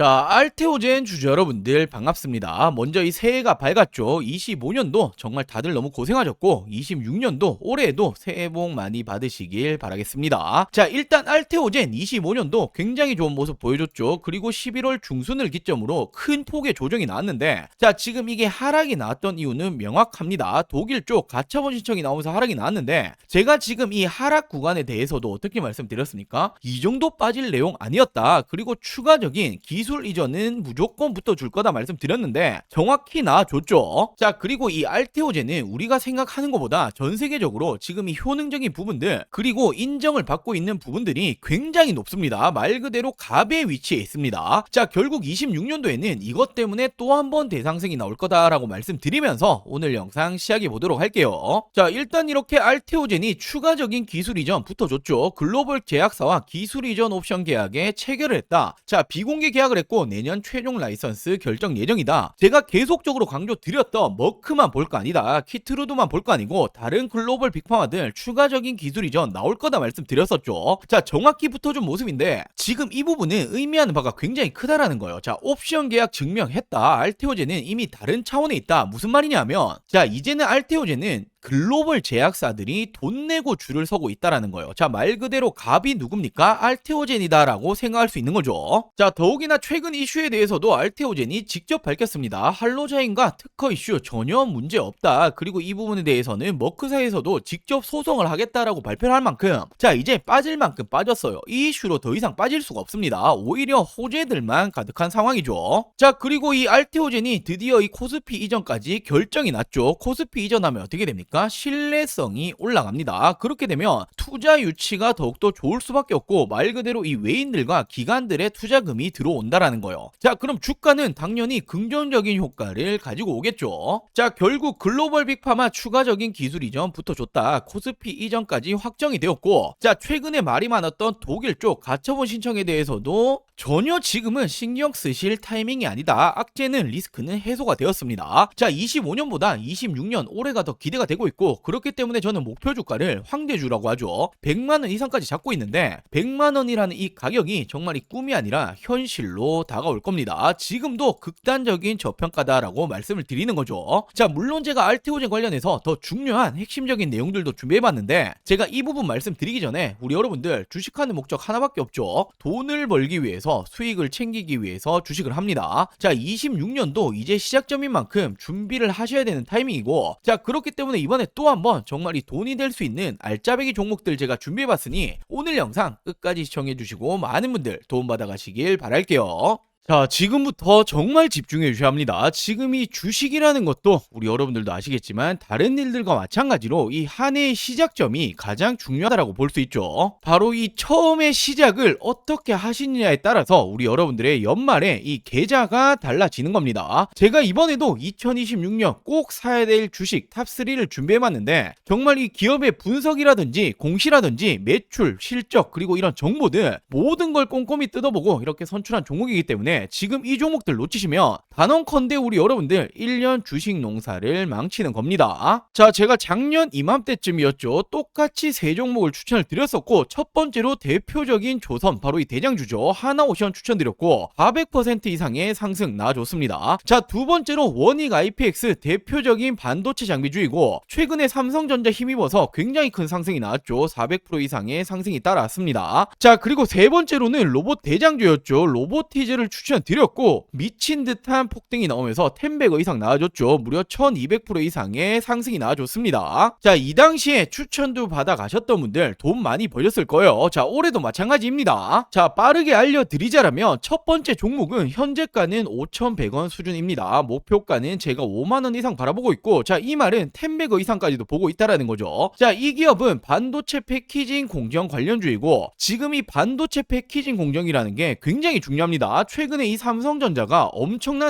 자, 알테오젠 주주 여러분들 반갑습니다. 먼저 이 새해가 밝았죠. 25년도 정말 다들 너무 고생하셨고 26년도 올해에도 새해 복 많이 받으시길 바라겠습니다. 자, 일단 알테오젠 25년도 굉장히 좋은 모습 보여줬죠. 그리고 11월 중순을 기점으로 큰 폭의 조정이 나왔는데 자, 지금 이게 하락이 나왔던 이유는 명확합니다. 독일 쪽 가처분 신청이 나오면서 하락이 나왔는데 제가 지금 이 하락 구간에 대해서도 어떻게 말씀드렸습니까? 이 정도 빠질 내용 아니었다. 그리고 추가적인 기술 이전은 무조건 붙어줄 거다 말씀드렸는데 정확히 나와줬죠. 자 그리고 이 알테오제는 우리가 생각하는 것보다 전 세계적으로 지금 이 효능적인 부분들 그리고 인정을 받고 있는 부분들이 굉장히 높습니다. 말 그대로 갑의 위치에 있습니다. 자 결국 26년도에는 이것 때문에 또 한 번 대상승이 나올 거다라고 말씀드리면서 오늘 영상 시작해 보도록 할게요. 자 일단 이렇게 알테오젠이 추가적인 기술 이전 붙어줬죠. 글로벌 제약사와 기술 이전 옵션 계약에 체결을 했다. 자 비공개 계약을 했고 내년 최종 라이선스 결정 예정이다. 제가 계속적으로 강조 드렸던 머크만 볼 거 아니다. 키트루드만 볼 거 아니고 다른 글로벌 빅파마들 추가적인 기술 이전 나올 거다 말씀드렸었죠. 자 정확히 붙어준 모습인데 지금 이 부분은 의미하는 바가 굉장히 크다라는 거예요. 자 옵션 계약 증명했다. 알테오제는 이미 다른 차원에 있다. 무슨 말이냐면 자 이제는 알테오제는 글로벌 제약사들이 돈 내고 줄을 서고 있다라는 거예요. 자, 말 그대로 갑이 누굽니까? 알테오젠이다라고 생각할 수 있는 거죠. 자, 더욱이나 최근 이슈에 대해서도 알테오젠이 직접 밝혔습니다. 할로자인과 특허 이슈 전혀 문제 없다. 그리고 이 부분에 대해서는 머크사에서도 직접 소송을 하겠다라고 발표를 할 만큼 자, 이제 빠질 만큼 빠졌어요. 이 이슈로 더 이상 빠질 수가 없습니다. 오히려 호재들만 가득한 상황이죠. 자, 그리고 이 알테오젠이 드디어 이 코스피 이전까지 결정이 났죠. 코스피 이전하면 어떻게 됩니까? 보니까 신뢰성이 올라갑니다. 그렇게 되면 투자 유치가 더욱더 좋을 수밖에 없고 말 그대로 이 외인들과 기관들의 투자금이 들어온다라는 거예요. 자, 그럼 주가는 당연히 긍정적인 효과를 가지고 오겠죠. 자, 결국 글로벌 빅파마 추가적인 기술 이전 붙어줬다. 코스피 이전까지 확정이 되었고, 자, 최근에 말이 많았던 독일 쪽 가처분 신청에 대해서도 전혀 지금은 신경 쓰실 타이밍이 아니다. 악재는 리스크는 해소가 되었습니다. 자, 25년보다 26년 올해가 더 기대가 되고 있고 그렇기 때문에 저는 목표 주가를 황제주라고 하죠. 100만 원 이상까지 잡고 있는데 100만 원이라는 이 가격이 정말 이 꿈이 아니라 현실로 다가올 겁니다. 지금도 극단적인 저평가다라고 말씀을 드리는 거죠. 자, 물론 제가 알테오젠 관련해서 더 중요한 핵심적인 내용들도 준비해봤는데 제가 이 부분 말씀드리기 전에 우리 여러분들 주식하는 목적 하나밖에 없죠. 돈을 벌기 위해서 수익을 챙기기 위해서 주식을 합니다. 자, 26년도 이제 시작점인 만큼 준비를 하셔야 되는 타이밍이고 자, 그렇기 때문에 이번에 또 한번 정말 이 돈이 될 수 있는 알짜배기 종목들 제가 준비해봤으니 오늘 영상 끝까지 시청해주시고 많은 분들 도움받아 가시길 바랄게요. 자, 지금부터 정말 집중해 주셔야 합니다. 지금 이 주식이라는 것도 우리 여러분들도 아시겠지만 다른 일들과 마찬가지로 이 한 해의 시작점이 가장 중요하다고 볼 수 있죠. 바로 이 처음의 시작을 어떻게 하시느냐에 따라서 우리 여러분들의 연말에 이 계좌가 달라지는 겁니다. 제가 이번에도 2026년 꼭 사야 될 주식 탑3를 준비해 봤는데 정말 이 기업의 분석이라든지 공시라든지 매출, 실적 그리고 이런 정보들 모든 걸 꼼꼼히 뜯어보고 이렇게 선출한 종목이기 때문에 지금 이 종목들 놓치시면 단언컨대 우리 여러분들 1년 주식 농사를 망치는 겁니다. 자, 제가 작년 이맘때쯤이었죠. 똑같이 세 종목을 추천을 드렸었고 첫 번째로 대표적인 조선 바로 이 대장주죠. 하나오션 추천드렸고 400% 이상의 상승 나와줬습니다. 자, 두 번째로 원익 IPX 대표적인 반도체 장비주이고 최근에 삼성전자 힘입어서 굉장히 큰 상승이 나왔죠. 400% 이상의 상승이 따라왔습니다. 자, 그리고 세 번째로는 로봇 대장주였죠. 로보티즈를 추천드렸고 미친 듯한 폭등이 나오면서 10배거 이상 나와줬죠. 무려 1200% 이상의 상승이 나와줬습니다. 자, 이 당시에 추천도 받아 가셨던 분들 돈 많이 벌렸을 거예요. 자, 올해도 마찬가지입니다. 자, 빠르게 알려드리자라면 첫 번째 종목은 현재가는 5,100원 수준입니다. 목표가는 제가 5만원 이상 바라보고 있고, 자, 이 말은 10배거 이상까지도 보고 있다라는 거죠. 자, 이 기업은 반도체 패키징 공정 관련주이고, 지금 이 반도체 패키징 공정이라는 게 굉장히 중요합니다. 최근에 이 삼성전자가 엄청난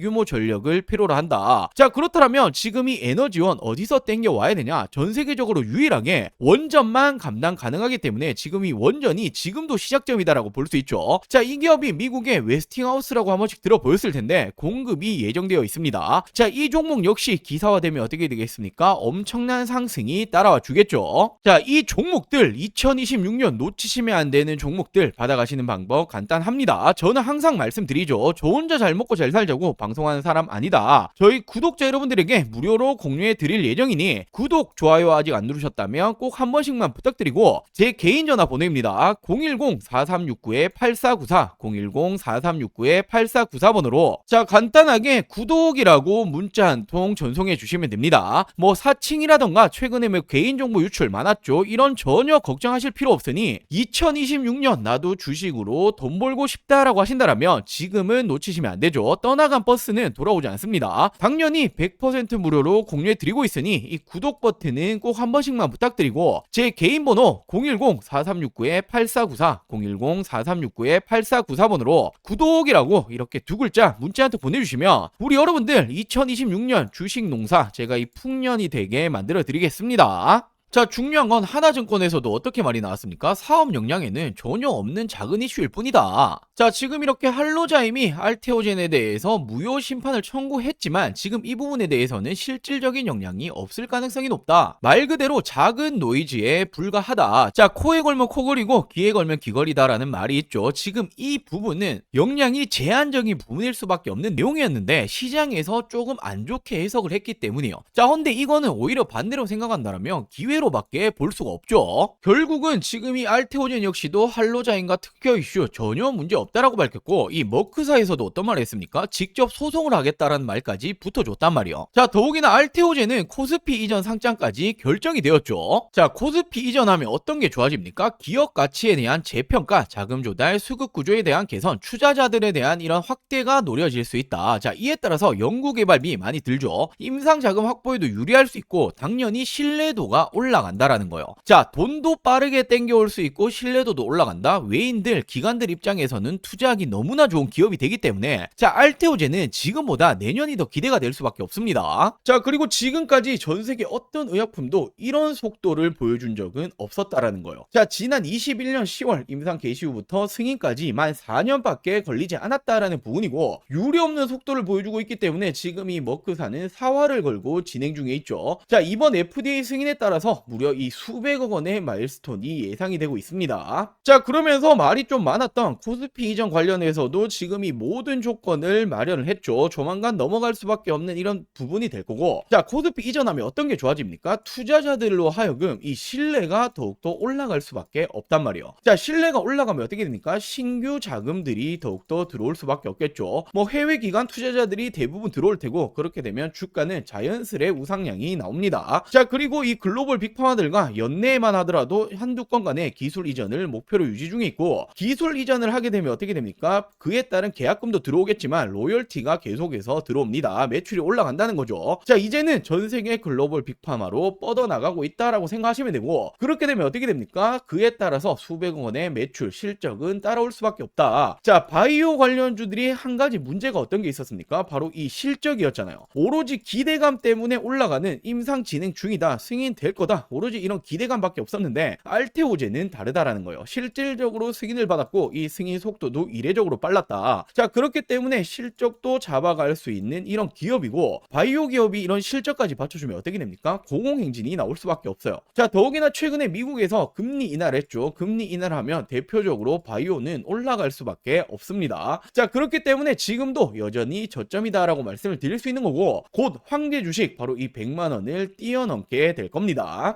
규모 전력을 필요로 한다. 자, 그렇다면 지금 이 에너지원 어디서 땡겨 와야 되냐? 전 세계적으로 유일하게 원전만 감당 가능하기 때문에 지금 이 원전이 지금도 시작점이다라고 볼 수 있죠. 자, 이 기업이 미국의 웨스팅하우스라고 한 번씩 들어보였을 텐데 공급이 예정되어 있습니다. 자, 이 종목 역시 기사화되면 어떻게 되겠습니까? 엄청난 상승이 따라와 주겠죠. 자, 이 종목들 2026년 놓치시면 안 되는 종목들 받아가시는 방법 간단합니다. 저는 항상 말씀드리죠. 저 혼자 잘 먹고 잘 살자고 방송하는 사람 아니다. 저희 구독자 여러분들에게 무료로 공유해 드릴 예정이니 구독, 좋아요 아직 안 누르셨다면 꼭 한 번씩만 부탁드리고 제 개인 전화 보내입니다. 010-4369-8494 010-4369-8494번으로 자 간단하게 구독이라고 문자 한 통 전송해 주시면 됩니다. 뭐 사칭이라던가 최근에 뭐 개인정보 유출 많았죠. 이런 전혀 걱정하실 필요 없으니 2026년 나도 주식으로 돈 벌고 싶다라고 하신다라면 지금은 놓치시면 안 되죠. 떠나간 버스는 돌아오지 않습니다. 당연히 100% 무료로 공유해 드리고 있으니 이 구독 버튼은 꼭 한 번씩만 부탁드리고 제 개인 번호 010-4369-8494 010-4369-8494번으로 구독이라고 이렇게 두 글자 문자 한통 보내주시면 우리 여러분들 2026년 주식 농사 제가 이 풍년이 되게 만들어 드리겠습니다. 자, 중요한 건 하나증권에서도 어떻게 말이 나왔습니까? 사업 역량에는 전혀 없는 작은 이슈일 뿐이다. 자, 지금 이렇게 할로자임이 알테오젠에 대해서 무효 심판을 청구했지만 지금 이 부분에 대해서는 실질적인 역량이 없을 가능성이 높다. 말 그대로 작은 노이즈에 불과하다. 자, 코에 걸면 코걸이고 귀에 걸면 귀걸이다라는 말이 있죠. 지금 이 부분은 역량이 제한적인 부분일 수밖에 없는 내용이었는데 시장에서 조금 안 좋게 해석을 했기 때문이요. 자, 근데 이거는 오히려 반대로 생각한다면 기회로밖에 볼 수가 없죠. 결국은 지금 이 알테오젠 역시도 할로자인과 특허 이슈 전혀 문제 없 다라고 밝혔고 이 머크사에서도 어떤 말을 했습니까? 직접 소송을 하겠다라는 말까지 붙어줬단 말이요. 자, 더욱이나 알테오젠은 코스피 이전 상장까지 결정이 되었죠. 자, 코스피 이전하면 어떤 게 좋아집니까? 기업 가치에 대한 재평가, 자금 조달, 수급 구조에 대한 개선, 투자자들에 대한 이런 확대가 노려질 수 있다. 자, 이에 따라서 연구 개발비 많이 들죠. 임상 자금 확보에도 유리할 수 있고 당연히 신뢰도가 올라간다라는 거예요. 자, 돈도 빠르게 땡겨올 수 있고 신뢰도도 올라간다. 외인들, 기관들 입장에서는 투자하기 너무나 좋은 기업이 되기 때문에 자, 알테오제는 지금보다 내년이 더 기대가 될 수밖에 없습니다. 자, 그리고 지금까지 전 세계 어떤 의약품도 이런 속도를 보여준 적은 없었다라는 거예요. 자, 지난 21년 10월 임상 개시 후부터 승인까지 만 4년밖에 걸리지 않았다라는 부분이고 유례 없는 속도를 보여주고 있기 때문에 지금 이 머크사는 사활을 걸고 진행 중에 있죠. 자, 이번 FDA 승인에 따라서 무려 이 수백억 원의 마일스톤이 예상이 되고 있습니다. 자, 그러면서 말이 좀 많았던 코스피 이전 관련해서도 지금 이 모든 조건을 마련을 했죠. 조만간 넘어갈 수밖에 없는 이런 부분이 될 거고. 자, 코스피 이전하면 어떤 게 좋아집니까? 투자자들로 하여금 이 신뢰가 더욱더 올라갈 수밖에 없단 말이에요. 자, 신뢰가 올라가면 어떻게 됩니까? 신규 자금들이 더욱더 들어올 수밖에 없겠죠. 뭐 해외 기관 투자자들이 대부분 들어올 테고 그렇게 되면 주가는 자연스레 우상향이 나옵니다. 자, 그리고 이 글로벌 빅파마들과 연내만 하더라도 한두 건 간의 기술 이전을 목표로 유지 중에 있고 기술 이전을 하게 되면 어떻게 됩니까? 그에 따른 계약금도 들어오겠지만 로열티가 계속해서 들어옵니다. 매출이 올라간다는 거죠. 자, 이제는 전 세계 글로벌 빅파마로 뻗어나가고 있다라고 생각하시면 되고 그렇게 되면 어떻게 됩니까? 그에 따라서 수백억 원의 매출 실적은 따라올 수밖에 없다. 자, 바이오 관련주들이 한 가지 문제가 어떤 게 있었습니까? 바로 이 실적이었잖아요. 오로지 기대감 때문에 올라가는 임상 진행 중이다. 승인 될 거다. 오로지 이런 기대감밖에 없었는데 알테오제는 다르다라는 거예요. 실질적으로 승인을 받았고 이 승인 속도 속도도 이례적으로 빨랐다. 자, 그렇기 때문에 실적도 잡아갈 수 있는 이런 기업이고 바이오 기업이 이런 실적까지 받쳐주면 어떻게 됩니까? 공공행진이 나올 수밖에 없어요. 자, 더욱이나 최근에 미국에서 금리 인하했죠. 금리 인하하면 대표적으로 바이오는 올라갈 수밖에 없습니다. 자, 그렇기 때문에 지금도 여전히 저점이다라고 말씀을 드릴 수 있는 거고 곧 황제 주식 바로 이 100만 원을 뛰어넘게 될 겁니다.